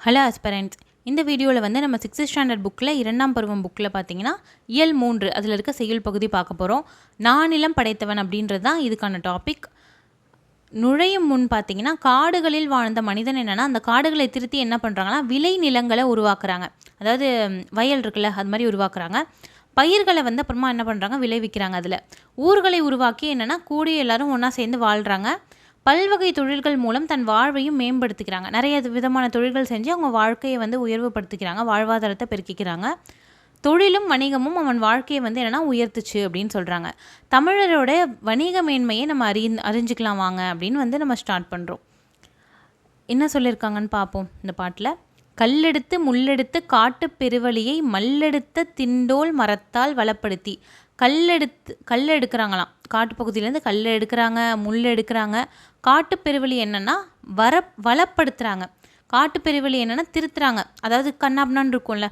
Hello அஸ்பரண்ட்ஸ் இந்த வீடியோவில் வந்து நம்ம சிக்ஸ்த் ஸ்டாண்டர்ட் புக்கில் இரண்டாம் பருவம் புக்கில் பார்த்தீங்கன்னா இயல் மூன்று அதில் இருக்க செய்யுள் பகுதி பார்க்க போகிறோம் நானிலம் படைத்தவன் அப்படின்றது தான் இதுக்கான டாபிக் நுழையும் முன் பார்த்தீங்கன்னா காடுகளில் வாழ்ந்த மனிதன் என்னென்னா அந்த காடுகளை திருத்தி என்ன பண்ணுறாங்கன்னா விளை நிலங்களை உருவாக்குறாங்க. அதாவது வயல் இருக்குல்ல அது மாதிரி உருவாக்குறாங்க. பயிர்களை வந்து அப்புறமா என்ன பண்ணுறாங்க விளைவிக்கிறாங்க அதில். ஊர்களை உருவாக்கி என்னென்னா கூடி எல்லாரும் ஒன்றா சேர்ந்து வாழ்கிறாங்க பல்வகை தொழில்கள் மூலம் தன் வாழ்வையும் மேம்படுத்திக்கிறாங்க. நிறைய விதமான தொழில்கள் செஞ்சு அவங்க வாழ்க்கையை வந்து உயர்வுபடுத்திக்கிறாங்க வாழ்வாதாரத்தை பெருக்கிக்கிறாங்க. தொழிலும் வணிகமும் அவன் வாழ்க்கையை வந்து என்னென்னா உயர்த்துச்சு அப்படின்னு சொல்கிறாங்க தமிழரோட வணிக மேன்மையை நம்ம அறி அறிஞ்சிக்கலாம் வாங்க அப்படின்னு வந்து நம்ம ஸ்டார்ட் பண்ணுறோம் என்ன சொல்லியிருக்காங்கன்னு பார்ப்போம் இந்த பாட்டில். கல்லெடுத்து முள்ளெடுத்து காட்டுப் பெருவழியை மல்லெடுத்த திண்டோல் மரத்தால் வளப்படுத்தி கல்லெடுத்து கல் எடுக்கிறாங்களாம் காட்டுப்பகுதியிலேருந்து கல் எடுக்கிறாங்க முள் எடுக்கிறாங்க. காட்டுப்பெருவழி என்னென்னா வர வளப்படுத்துகிறாங்க காட்டுப் பெருவழி என்னென்னா திருத்துறாங்க. அதாவது கண்ணாப்னான்னு இருக்கும்ல.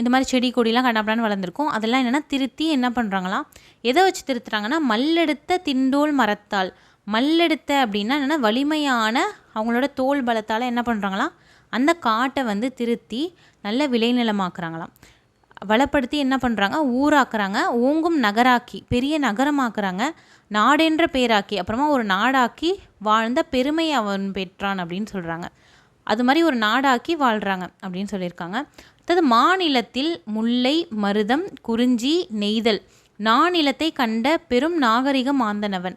இந்த மாதிரி செடி கொடிலாம் கண்ணாப்னான்னு வளர்ந்துருக்கும். அதெல்லாம் என்னென்னா திருத்தி என்ன பண்ணுறாங்களாம் எதை வச்சு திருத்துறாங்கன்னா மல்லெடுத்த திண்டோல் மரத்தால். மல்லெடுத்த அப்படின்னா என்னென்னா வலிமையான அவங்களோட தோல் பலத்தால் என்ன பண்ணுறாங்களாம் அந்த காட்டை வந்து திருத்தி நல்ல விளைநிலமாக்குறாங்களாம். வளப்படுத்தி என்ன பண்ணுறாங்க ஊராக்குறாங்க. ஓங்கும் நகராக்கி பெரிய நகரமாக்குறாங்க. நாடென்ற பேராக்கி அப்புறமா ஒரு நாடாக்கி வாழ்ந்த பெருமை அவன் பெற்றான் அப்படின்னு சொல்கிறாங்க அது மாதிரி ஒரு நாடாக்கி வாழ்கிறாங்க அப்படின்னு சொல்லியிருக்காங்க. அடுத்தது மாநிலத்தில் முல்லை மருதம் குறிஞ்சி நெய்தல். நாநிலத்தை கண்ட பெரும் நாகரிக மாந்தனவன்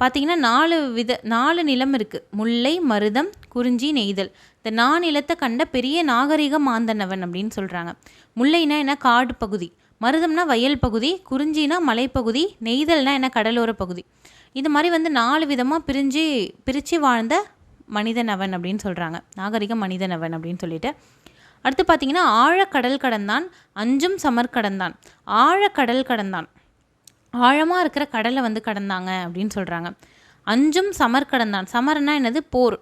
பார்த்தீங்கன்னா நாலு வித நாலு நிலம் இருக்குது முல்லை மருதம் குறிஞ்சி நெய்தல். இந்த நாநிலத்தை கண்ட பெரிய நாகரிக மாந்தனவன் அப்படின்னு சொல்கிறாங்க முல்லைனா என்ன? காடு பகுதி. மருதம்னா வயல் பகுதி. குறிஞ்சினா மலைப்பகுதி. நெய்தல்னா என்ன? கடலோர பகுதி. இது மாதிரி வந்து நாலு விதமாக பிரிஞ்சு பிரித்து வாழ்ந்த மனிதனவன் அப்படின்னு சொல்கிறாங்க நாகரிக மனிதனவன் அப்படின்னு சொல்லிட்டு. அடுத்து பார்த்தீங்கன்னா ஆழக்கடல் கடந்தான் அஞ்சும் சமர் கடந்தான் ஆழக்கடல் கடந்தான் ஆழமாக இருக்கிற கடலை வந்து கடந்தாங்க அப்படின்னு சொல்கிறாங்க அஞ்சும் சமர் கடந்தான் சமர்னா என்னது? போர்.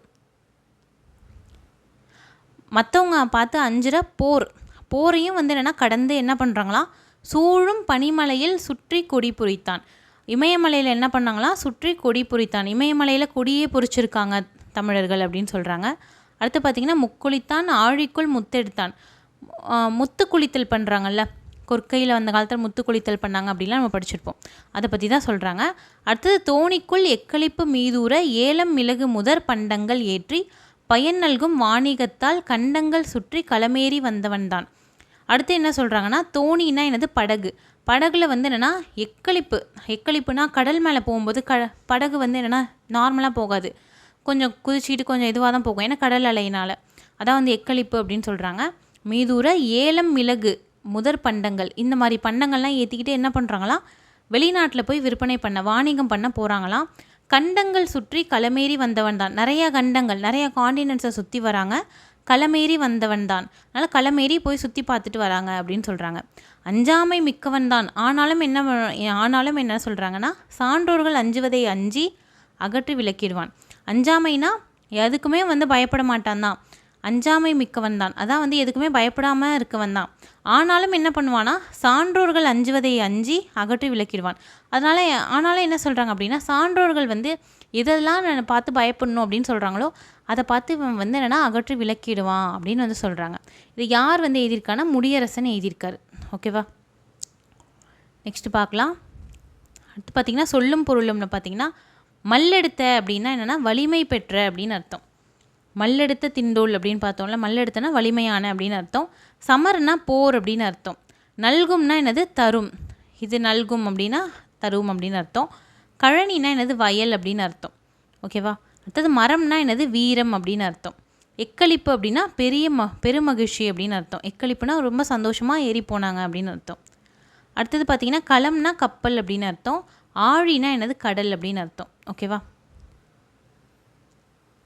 மற்றவங்க பார்த்து அஞ்சுற போர். போரையும் வந்து என்னென்னா கடந்து என்ன பண்ணுறாங்களாம் சூழும் பனிமலையில் சுற்றி கொடி பொறித்தான். இமயமலையில் என்ன பண்ணாங்களா? சுற்றி கொடி பொறித்தான். இமயமலையில் கொடியே பொறிச்சிருக்காங்க தமிழர்கள் அப்படின்னு சொல்கிறாங்க அடுத்து பார்த்திங்கன்னா முக்குளித்தான் ஆழிக்குள் முத்தெடுத்தான். முத்து குளித்தல் பண்ணுறாங்கல்ல கொற்கையில் அந்த காலத்தில் முத்து குளித்தல் பண்ணாங்க அப்படிலாம் நம்ம படிச்சிருப்போம். அதை பற்றி தான் சொல்கிறாங்க அடுத்தது தோணிக்குள் எக்களிப்பு மீதூர ஏலம் மிளகு முதற் பண்டங்கள் ஏற்றி பயன் நல்கும் வாணிகத்தால் கண்டங்கள் சுற்றி களமேறி வந்தவன்தான். அடுத்து என்ன சொல்கிறாங்கன்னா தோணினா என்னது படகு. படகுல வந்து என்னென்னா எக்களிப்பு. எக்களிப்புனா கடல் மேலே போகும்போது க படகு வந்து என்னென்னா நார்மலாக போகாது. கொஞ்சம் குதிச்சிட்டு கொஞ்சம் இதுவாக தான் போகும். ஏன்னா கடல் அலையினால். அதான் வந்து எக்களிப்பு அப்படின்னு சொல்கிறாங்க மீதூர ஏலம் மிளகு முதற் பண்டங்கள். இந்த மாதிரி பண்டங்கள்லாம் ஏற்றிக்கிட்டு என்ன பண்ணுறாங்களாம் வெளிநாட்டில் போய் விற்பனை பண்ண வாணிகம் பண்ண போகிறாங்களாம் கண்டங்கள் சுற்றி களமேறி வந்தவன் தான். நிறையா கண்டங்கள் நிறையா காண்டினென்ட்ஸை சுற்றி வராங்க. களமேறி வந்தவன் தான். அதனால் களமேறி போய் சுற்றி பார்த்துட்டு வராங்க அப்படின்னு சொல்கிறாங்க அஞ்சாமை மிக்கவன் தான். ஆனாலும் என்ன ஆனாலும் என்ன சொல்கிறாங்கன்னா சான்றோர்கள் அஞ்சுவதை அஞ்சி அகற்றி விளக்கிடுவான். அஞ்சாமைனா எதுக்குமே வந்து பயப்பட மாட்டான் தான். அஞ்சாமை மிக்கவன் தான். அதான் வந்து எதுக்குமே பயப்படாமல் இருக்கவன் தான். ஆனாலும் என்ன பண்ணுவானா சான்றோர்கள் அஞ்சுவதை அஞ்சி அகற்றி விளக்கிடுவான். அதனால் ஆனாலும் என்ன சொல்கிறாங்க அப்படின்னா சான்றோர்கள் வந்து எதெல்லாம் நான் பார்த்து பயப்படணும் அப்படின்னு சொல்கிறாங்களோ அதை பார்த்து இவன் வந்து என்னென்னா அகற்றி விலக்கிடுவான் அப்படின்னு வந்து சொல்கிறாங்க இது யார் வந்து எழுதியிருக்கான்னா முடியரசன் எழுதியிருக்காரு. ஓகேவா? நெக்ஸ்ட்டு பார்க்கலாம். அடுத்து பார்த்தீங்கன்னா சொல்லும் பொருளும்னு பார்த்தீங்கன்னா மல்லெடுத்த அப்படின்னா என்னென்னா வலிமை பெற்ற அப்படின்னு அர்த்தம். மல்லெடுத்த திண்டோல் அப்படின்னு பார்த்தோம்ல மல்லெடுத்தனா வலிமையான அப்படின்னு அர்த்தம். சமர்னா போர் அப்படின்னு அர்த்தம். நல்கும்னா என்னது? தரும். இது நல்கும் அப்படின்னா தரும் அப்படின்னு அர்த்தம். கழனினா என்னது? வயல் அப்படின்னு அர்த்தம். ஓகேவா அடுத்தது மரம்னா என்னது? வீரம் அப்படின்னு அர்த்தம். எக்களிப்பு அப்படின்னா பெரிய ம பெருமகிழ்ச்சி அப்படின்னு அர்த்தம். எக்களிப்புனா ரொம்ப சந்தோஷமாக ஏறி போனாங்க அப்படின்னு அர்த்தம். அடுத்தது பார்த்திங்கன்னா களம்னா கப்பல் அப்படின்னு அர்த்தம். ஆழினா என்னது? கடல் அப்படின்னு அர்த்தம். ஓகேவா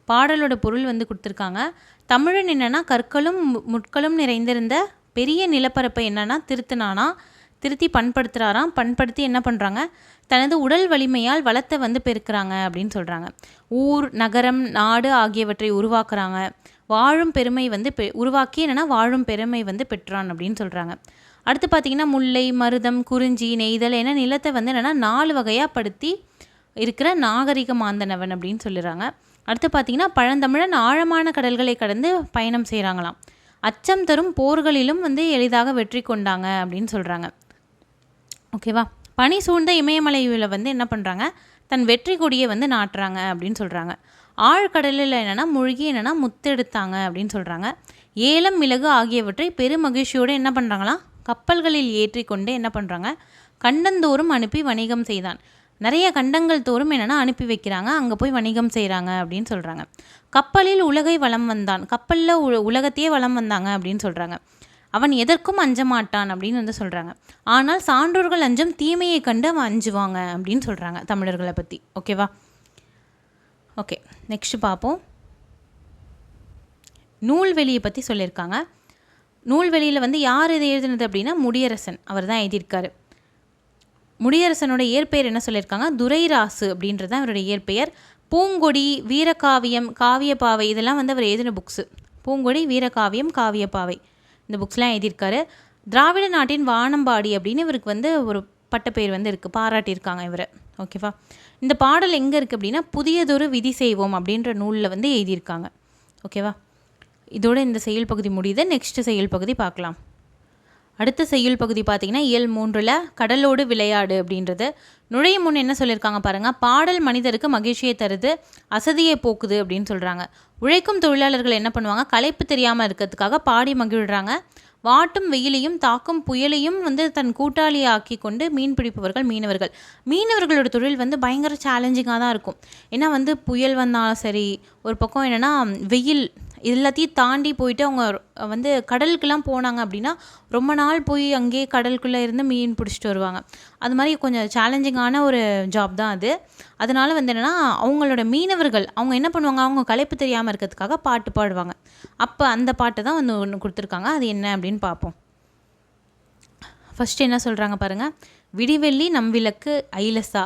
பாடலோட பொருள் வந்து கொடுத்துருக்காங்க. தமிழன் என்னன்னா கற்களும் மு- முட்களும் நிறைந்திருந்த பெரிய நிலப்பரப்பை என்னென்னா திருத்தினானா. திருத்தி பண்படுத்துகிறாராம் பண்படுத்தி என்ன பண்ணுறாங்க தனது உடல் வலிமையால் வளத்தை வந்து பெருக்கிறாங்க அப்படின்னு சொல்கிறாங்க ஊர் நகரம் நாடு ஆகியவற்றை உருவாக்குறாங்க. வாழும் பெருமை வந்து பெ உருவாக்கி என்னென்னா வாழும் பெருமை வந்து பெற்றான் அப்படின்னு சொல்கிறாங்க அடுத்து பார்த்தீங்கன்னா முல்லை மருதம் குறிஞ்சி நெய்தல் என நிலத்தை வந்து என்னென்னா நாலு வகையாக படுத்தி இருக்கிற நாகரிக மாந்தனவன் அப்படின்னு சொல்லுறாங்க. அடுத்து பார்த்திங்கன்னா பழந்தமிழன் ஆழமான கடல்களை கடந்து பயணம் செய்கிறாங்களாம் அச்சம் தரும் போர்களிலும் வந்து எளிதாக வெற்றி கொண்டாங்க அப்படின்னு சொல்கிறாங்க ஓகேவா? பனி சூழ்ந்த இமயமலையில் வந்து என்ன பண்ணுறாங்க தன் வெற்றி கொடியை வந்து நாட்டுறாங்க அப்படின்னு சொல்கிறாங்க ஆழ்கடலில் என்னென்னா மூழ்கி என்னென்னா முத்தெடுத்தாங்க அப்படின்னு சொல்கிறாங்க ஏலம் மிளகு ஆகியவற்றை பெருமகிழ்ச்சியோடு என்ன பண்ணுறாங்களாம் கப்பல்களில் ஏற்றி கொண்டு என்ன பண்ணுறாங்க கண்டந்தோறும் அனுப்பி வணிகம் செய்தான். நிறைய கண்டங்கள் தோறும் என்னென்னா அனுப்பி வைக்கிறாங்க. அங்கே போய் வணிகம் செய்கிறாங்க அப்படின்னு சொல்கிறாங்க கப்பலில் உலகை வளம் வந்தான். கப்பலில் உ உலகத்தையே வளம் வந்தாங்க அப்படின்னு சொல்கிறாங்க அவன் எதற்கும் அஞ்ச மாட்டான் அப்படின்னு வந்து சொல்கிறாங்க ஆனால் சான்றோர்கள் அஞ்சம் தீமையை கண்டு அவன் அஞ்சுவாங்க அப்படின்னு சொல்கிறாங்க தமிழர்களை பற்றி ஓகேவா ஓகே நெக்ஸ்ட் பார்ப்போம். நூல்வெளியை பற்றி சொல்லியிருக்காங்க. நூல்வெளியில் வந்து யார் இதை எழுதினது அப்படின்னா முடியரசன். அவர் தான் எழுதியிருக்காரு. முடியரசனோட இயற்பெயர் என்ன சொல்லியிருக்காங்க? துரைராசு அப்படின்றது தான் அவருடைய இயற்பெயர். பூங்கொடி வீரகாவியம் காவியப்பாவை இதெல்லாம் வந்து அவர் எழுதின புக்ஸு பூங்கொடி வீரகாவியம் காவியப்பாவை. இந்த புக்ஸ்லாம் எழுதியிருக்காரு. திராவிட நாட்டின் வானம்பாடி அப்படின்னு இவருக்கு வந்து ஒரு பட்டப்பெயர் வந்து இருக்குது பாராட்டியிருக்காங்க இவர். ஓகேவா? இந்த பாடல் எங்கே இருக்குது அப்படின்னா புதியதொரு விதி செய்வோம் அப்படின்ற நூலில் வந்து எழுதியிருக்காங்க. ஓகேவா? இதோட இந்த செயல் பகுதி முடியுது. நெக்ஸ்ட் செயல் பகுதி பார்க்கலாம். அடுத்த செய்யுள் பகுதி பார்த்தீங்கன்னா இயல் மூன்றில் கடலோடு விளையாடு அப்படின்றது. நுழையும் முன் என்ன சொல்லியிருக்காங்க பாருங்கள் பாடல் மனிதருக்கு மகிழ்ச்சியை தருது அசதியை போக்குது அப்படின்னு சொல்கிறாங்க உழைக்கும் தொழிலாளர்கள் என்ன பண்ணுவாங்க களைப்பு தெரியாமல் இருக்கிறதுக்காக பாடி மகிழ்கிறாங்க வாட்டும் வெயிலையும் தாக்கும் புயலையும் வந்து தன் கூட்டாளியாக்கி கொண்டு மீன் பிடிப்பவர்கள் மீனவர்கள். மீனவர்களோட தொழில் வந்து பயங்கர சேலஞ்சிங்காக தான் இருக்கும். ஏன்னா வந்து புயல் வந்தாலும் சரி ஒரு பக்கம் என்னென்னா வெயில் எல்லாத்தையும் தாண்டி போயிட்டு அவங்க வந்து கடலுக்கெல்லாம் போனாங்க அப்படின்னா ரொம்ப நாள் போய் அங்கேயே கடலுக்குள்ளே இருந்து மீன் பிடிச்சிட்டு வருவாங்க. அது மாதிரி கொஞ்சம் சேலஞ்சிங்கான ஒரு ஜாப் தான் அது. அதனால் வந்து என்னென்னா அவங்களோட மீனவர்கள் அவங்க என்ன பண்ணுவாங்க? அவங்க களைப்பு தெரியாமல் இருக்கிறதுக்காக பாட்டு பாடுவாங்க. அப்போ அந்த பாட்டு தான் வந்து ஒன்று கொடுத்துருக்காங்க. அது என்ன அப்படின்னு பார்ப்போம். ஃபஸ்ட்டு என்ன சொல்கிறாங்க பாருங்கள் விடிவெள்ளி நம்விளக்கு ஐலசா.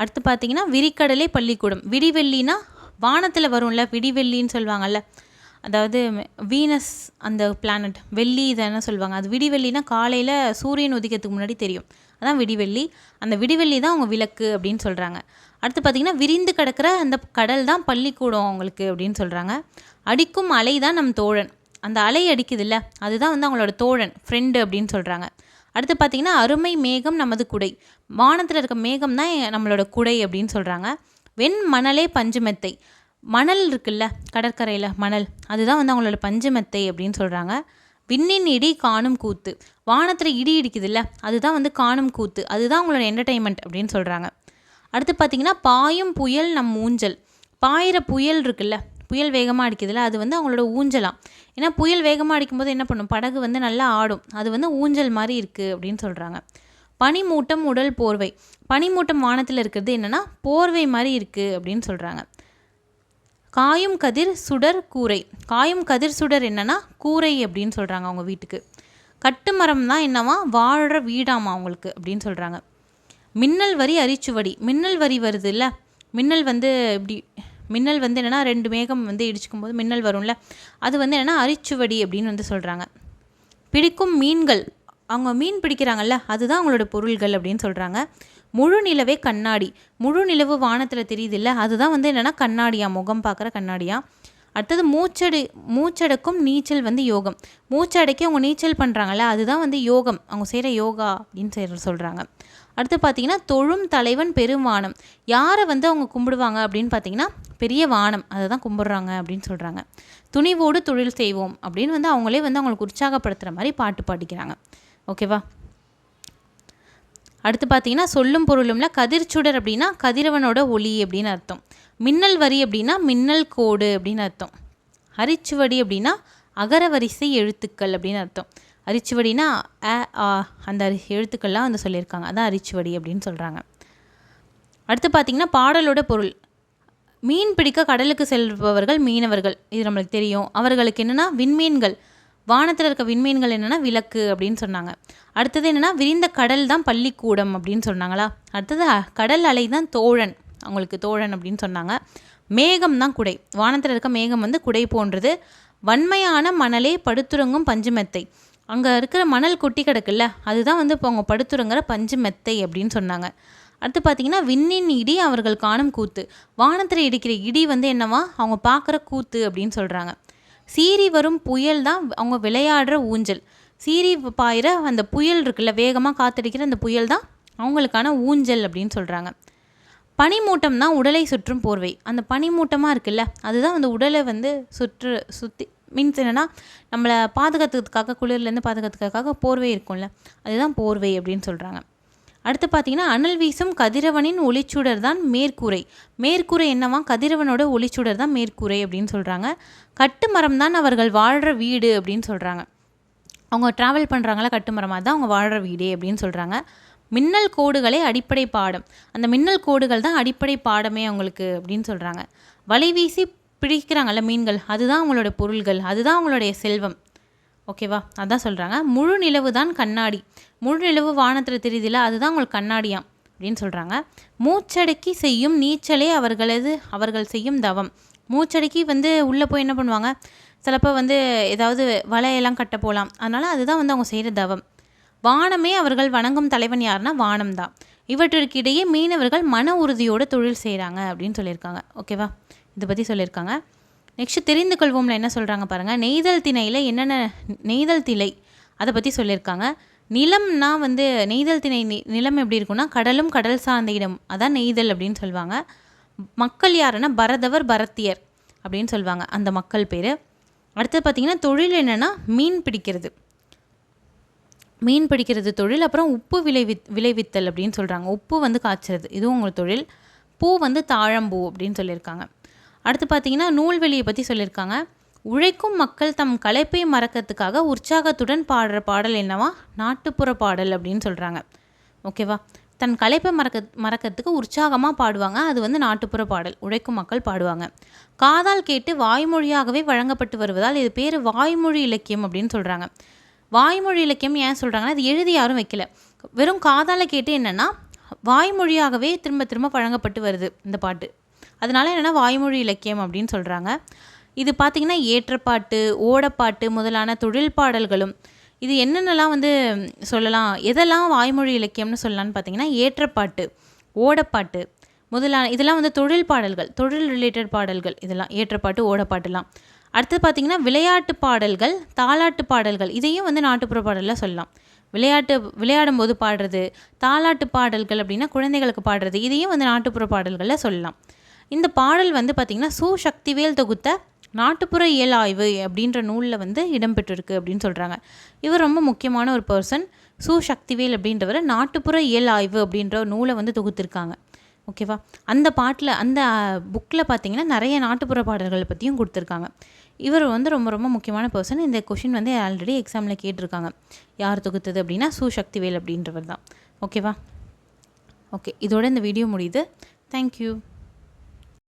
அடுத்து பார்த்தீங்கன்னா விரிக்கடலை பள்ளிக்கூடம். விடிவெள்ளினா வானத்தில் வரும்ல விடிவெள்ளின்னு சொல்லுவாங்கல்ல. அதாவது வீனஸ் அந்த பிளானட் வெள்ளி இதை என்ன சொல்லுவாங்க? அது விடிவெள்ளினா காலையில் சூரியன் உதிக்கிறதுக்கு முன்னாடி தெரியும். அதான் விடிவெள்ளி. அந்த விடிவெள்ளி தான் அவங்க விளக்கு அப்படின்னு சொல்கிறாங்க அடுத்து பார்த்திங்கன்னா விரிந்து கிடக்கிற அந்த கடல் தான் பள்ளிக்கூடம் அவங்களுக்கு அப்படின்னு சொல்கிறாங்க அடிக்கும் அலை தான் நம் தோழன். அந்த அலை அடிக்குதுல்ல அதுதான் வந்து அவங்களோட தோழன் ஃப்ரெண்டு அப்படின்னு சொல்கிறாங்க அடுத்து பார்த்திங்கன்னா அருமை மேகம் நமது குடை. வானத்தில் இருக்க மேகம் தான் நம்மளோட குடை அப்படின்னு சொல்கிறாங்க வெண் மணலே பஞ்சுமெத்தை மணல் இருக்குல்ல கடற்கரையில் மணல் அதுதான் வந்து அவங்களோட பஞ்சமெத்தை அப்படின்னு சொல்கிறாங்க விண்ணின் இடி காணும் கூத்து. வானத்தில் இடி இடிக்குதுல்ல அதுதான் வந்து காணும் கூத்து. அதுதான் அவங்களோட என்டர்டெயின்மெண்ட் அப்படின்னு சொல்கிறாங்க அடுத்து பார்த்திங்கன்னா பாயும் புயல் நம் ஊஞ்சல். பாயிற புயல் இருக்குல்ல புயல் வேகமாக அடிக்குதுல்ல அது வந்து அவங்களோட ஊஞ்சலாம் ஏன்னா புயல் வேகமாக அடிக்கும்போது என்ன பண்ணும்? படகு வந்து நல்லா ஆடும். அது வந்து ஊஞ்சல் மாதிரி இருக்குது அப்படின்னு சொல்கிறாங்க பனிமூட்டம் உடல் போர்வை. பனிமூட்டம் வானத்தில் இருக்கிறது என்னென்னா போர்வை மாதிரி இருக்குது அப்படின்னு சொல்கிறாங்க காயும் கதிர் சுடர் கூரை. காயும் கதிர் சுடர் என்னென்னா கூரை அப்படின்னு சொல்கிறாங்க அவங்க வீட்டுக்கு. கட்டுமரம் தான் என்னவா? வாழ்கிற வீடாமா அவங்களுக்கு அப்படின்னு சொல்கிறாங்க மின்னல் வரி அரிச்சுவடி. மின்னல் வரி வருது இல்லை மின்னல் வந்து இப்படி மின்னல் வந்து என்னென்னா ரெண்டு மேகம் வந்து இடிச்சுக்கும் போது மின்னல் வரும்ல? அது வந்து என்னென்னா அரிச்சுவடி அப்படின்னு வந்து சொல்கிறாங்க பிடிக்கும் மீன்கள். அவங்க மீன் பிடிக்கிறாங்கல்ல அதுதான் அவங்களோட பொருள்கள் அப்படின்னு சொல்கிறாங்க முழு நிலவே கண்ணாடி. முழு நிலவு வானத்தில் தெரியுது இல்லை அதுதான் வந்து என்னென்னா கண்ணாடியா முகம் பார்க்குற கண்ணாடியா. அடுத்தது மூச்சடு மூச்சடக்கும் நீச்சல் வந்து யோகம். மூச்சடக்கி அவங்க நீச்சல் பண்ணுறாங்கல்ல அதுதான் வந்து யோகம். அவங்க செய்கிற யோகா அப்படின்னு செய்கிற சொல்கிறாங்க அடுத்து பார்த்தீங்கன்னா தொழும் தலைவன் பெருவானம் யாரை வந்து அவங்க கும்பிடுவாங்க அப்படின்னு பார்த்தீங்கன்னா பெரிய வானம். அதை தான் கும்பிட்றாங்க அப்படின்னு சொல்கிறாங்க துணிவோடு தொழில் செய்வோம் அப்படின்னு வந்து அவங்களே வந்து அவங்களுக்கு உற்சாகப்படுத்துகிற மாதிரி பாட்டு பாடிக்கிறாங்க. ஓகேவா? அடுத்து பார்த்தீங்கன்னா சொல்லும் பொருளும்ல கதிர்ச்சுடர் அப்படின்னா கதிரவனோட ஒளி அப்படின்னு அர்த்தம். மின்னல் வரி அப்படின்னா மின்னல் கோடு அப்படின்னு அர்த்தம். அரிச்சுவடி அப்படின்னா அகர வரிசை எழுத்துக்கள் அப்படின்னு அர்த்தம். அரிச்சுவடினா அ ஆ அந்த எழுத்துக்கள்லாம் வந்து சொல்லியிருக்காங்க. அதான் அரிச்சுவடி அப்படின்னு சொல்கிறாங்க அடுத்து பார்த்திங்கன்னா பாடலோட பொருள். மீன் பிடிக்க கடலுக்கு செல்பவர்கள் மீனவர்கள். இது நம்மளுக்கு தெரியும். அவர்களுக்கு என்னென்னா விண்மீன்கள். வானத்தில் இருக்க விண்மீன்கள் என்னென்னா விளக்கு அப்படின்னு சொன்னாங்க. அடுத்தது என்னென்னா விரிந்த கடல் தான் பள்ளிக்கூடம் அப்படின்னு சொன்னாங்களா? அடுத்தது கடல் அலை தான் தோழன். அவங்களுக்கு தோழன் அப்படின்னு சொன்னாங்க. மேகம் தான் குடை. வானத்தில் இருக்க மேகம் வந்து குடை போன்றது. வன்மையான மணலே படுத்துறங்கும் பஞ்சு மெத்தை. அங்கே இருக்கிற மணல் கொட்டி கிடக்குல்ல அதுதான் வந்து இப்போ அவங்க படுத்துறங்கிற பஞ்சு மெத்தை அப்படின்னு சொன்னாங்க. அடுத்து பார்த்தீங்கன்னா விண்ணின் இடி அவர்கள் காணும் கூத்து. வானத்தில் இடிக்கிற இடி வந்து என்னவா? அவங்க பார்க்குற கூத்து அப்படின்னு சொல்கிறாங்க சீறி வரும் புயல் தான் அவங்க விளையாடுற ஊஞ்சல். சீறி பாயிற அந்த புயல் இருக்குல்ல வேகமாக காத்தடிக்கிற அந்த புயல் தான் அவங்களுக்கான ஊஞ்சல் அப்படின்னு சொல்கிறாங்க பனிமூட்டம் தான் உடலை சுற்றும் போர்வை. அந்த பனிமூட்டமாக இருக்குல்ல அதுதான் அந்த உடலை வந்து சுற்று சுற்றி மீன்ஸ் என்னென்னா நம்மளை பாதுகாத்துக்கிறதுக்காக குளிர்லேருந்து பாதுகாத்துக்கிறதுக்காக போர்வை இருக்கும்ல அதுதான் போர்வை அப்படின்னு சொல்கிறாங்க அடுத்து பார்த்தீங்கன்னா அனல் வீசும் கதிரவனின் ஒளிச்சுடர் தான் மேற்கூரை. மேற்கூரை என்னவா? கதிரவனோட ஒளிச்சுடர் தான் மேற்கூரை அப்படின்னு சொல்கிறாங்க கட்டு மரம் தான் அவர்கள் வாழ்கிற வீடு அப்படின்னு சொல்கிறாங்க அவங்க ட்ராவல் பண்ணுறாங்களா கட்டுமரமாக தான் அவங்க வாழ்கிற வீடே அப்படின்னு சொல்கிறாங்க மின்னல் கோடுகளே அடிப்படை பாடம். அந்த மின்னல் கோடுகள் தான் அடிப்படை பாடமே அவங்களுக்கு அப்படின்னு சொல்கிறாங்க வலை வீசி பிடிக்கிறாங்கல்ல மீன்கள். அதுதான் அவங்களோட பொருள்கள். அதுதான் அவங்களுடைய செல்வம். ஓகேவா அதான் சொல்கிறாங்க முழு நிலவு தான் கண்ணாடி. முழு நிலவு வானத்தில் தெரியுதுல அதுதான் அவங்களுக்கு கண்ணாடியாம் அப்படின்னு சொல்கிறாங்க மூச்சடக்கி செய்யும் நீச்சலே அவர்களது அவர்கள் செய்யும் தவம். மூச்சடக்கி வந்து உள்ளே போய் என்ன பண்ணுவாங்க? சிலப்போ வந்து ஏதாவது வலையெல்லாம் கட்ட போகலாம் அதனால் அதுதான் வந்து அவங்க செய்கிற தவம். வானமே அவர்கள் வணங்கும் தலைவன் யாருன்னா வானம் தான். இவற்றிற்கிடையே மீனவர்கள் மன உறுதியோடு தொழில் செய்கிறாங்க அப்படின்னு சொல்லியிருக்காங்க. ஓகேவா இதை பற்றி சொல்லியிருக்காங்க. நெக்ஸ்ட் தெரிந்து கொள்வோம்ல என்ன சொல்கிறாங்க பாருங்கள் நெய்தல் திணையில் என்னென்ன நெய்தல் திணை அதை பற்றி சொல்லியிருக்காங்க. நிலம்னா வந்து நெய்தல் திணை நிலம் எப்படி இருக்குன்னா கடலும் கடல் சார்ந்த இடம். அதான் நெய்தல் அப்படின்னு சொல்லுவாங்க மக்கள் யாருன்னா பரதவர் பரத்தியர் அப்படின்னு சொல்லுவாங்க அந்த மக்கள் பேர். அடுத்தது பார்த்திங்கன்னா தொழில் என்னென்னா மீன் பிடிக்கிறது. மீன் பிடிக்கிறது தொழில் அப்புறம் உப்பு விளைவி விளைவித்தல் அப்படின்னு சொல்கிறாங்க உப்பு வந்து காய்ச்சறது இதுவும் உங்கள் தொழில். பூ வந்து தாழம்பூ அப்படின்னு சொல்லியிருக்காங்க. அடுத்து பார்த்தீங்கன்னா நூல்வெளியை பற்றி சொல்லியிருக்காங்க. உழைக்கும் மக்கள் தம் களைப்பை மறக்கிறதுக்காக உற்சாகத்துடன் பாடுற பாடல் என்னவா? நாட்டுப்புற பாடல் அப்படின்னு சொல்கிறாங்க ஓகேவா தன் களைப்பை மறக்க மறக்கிறதுக்கு உற்சாகமாக பாடுவாங்க. அது வந்து நாட்டுப்புற பாடல். உழைக்கும் மக்கள் பாடுவாங்க. காதால் கேட்டு வாய்மொழியாகவே வழங்கப்பட்டு வருவதால் இது பேர் வாய்மொழி இலக்கியம் அப்படின்னு சொல்கிறாங்க வாய்மொழி இலக்கியம் ஏன் சொல்கிறாங்கன்னா அது எழுதி யாரும் வைக்கல. வெறும் காதால் கேட்டு என்னென்னா வாய்மொழியாகவே திரும்ப திரும்ப வழங்கப்பட்டு வருது இந்த பாட்டு. அதனால என்னென்னா வாய்மொழி இலக்கியம் அப்படின்னு சொல்கிறாங்க இது பார்த்திங்கன்னா ஏற்றப்பாட்டு ஓடப்பாட்டு முதலான தொழில் பாடல்களும். இது என்னென்னலாம் வந்து சொல்லலாம் எதெல்லாம் வாய்மொழி இலக்கியம்னு சொல்லலாம்னு பார்த்தீங்கன்னா ஏற்றப்பாட்டு ஓடப்பாட்டு முதலான இதெல்லாம் வந்து தொழில் பாடல்கள் தொழில் ரிலேட்டட் பாடல்கள் இதெல்லாம் ஏற்றப்பாட்டு ஓடப்பாட்டுலாம். அடுத்து பார்த்திங்கன்னா விளையாட்டு பாடல்கள் தாலாட்டு பாடல்கள் இதையும் வந்து நாட்டுப்புற பாடலில் சொல்லலாம். விளையாட்டு விளையாடும் போது பாடுறது தாலாட்டு பாடல்கள் அப்படின்னா குழந்தைகளுக்கு பாடுறது இதையும் வந்து நாட்டுப்புற பாடல்களில் சொல்லலாம். இந்த பாடல் வந்து பார்த்திங்கன்னா சு சக்திவேல் தொகுத்த நாட்டுப்புற இயல் ஆய்வு அப்படின்ற நூலில் வந்து இடம்பெற்றிருக்கு அப்படின்னு சொல்கிறாங்க இவர் ரொம்ப முக்கியமான ஒரு பர்சன் சு சக்திவேல் அப்படின்றவர் நாட்டுப்புற இயல் ஆய்வு அப்படின்ற ஒரு நூலை வந்து தொகுத்திருக்காங்க. ஓகேவா அந்த பாட்டில் அந்த புக்கில் பார்த்தீங்கன்னா நிறைய நாட்டுப்புற பாடல்களை பற்றியும் கொடுத்துருக்காங்க. இவர் வந்து ரொம்ப ரொம்ப முக்கியமான பர்சன் இந்த கொஷின் வந்து ஆல்ரெடி எக்ஸாமில் கேட்டிருக்காங்க. யார் தொகுத்தது அப்படின்னா சு சக்திவேல் அப்படின்றவர் தான். ஓகேவா ஓகே இதோட இந்த வீடியோ முடியுது. தேங்க்யூ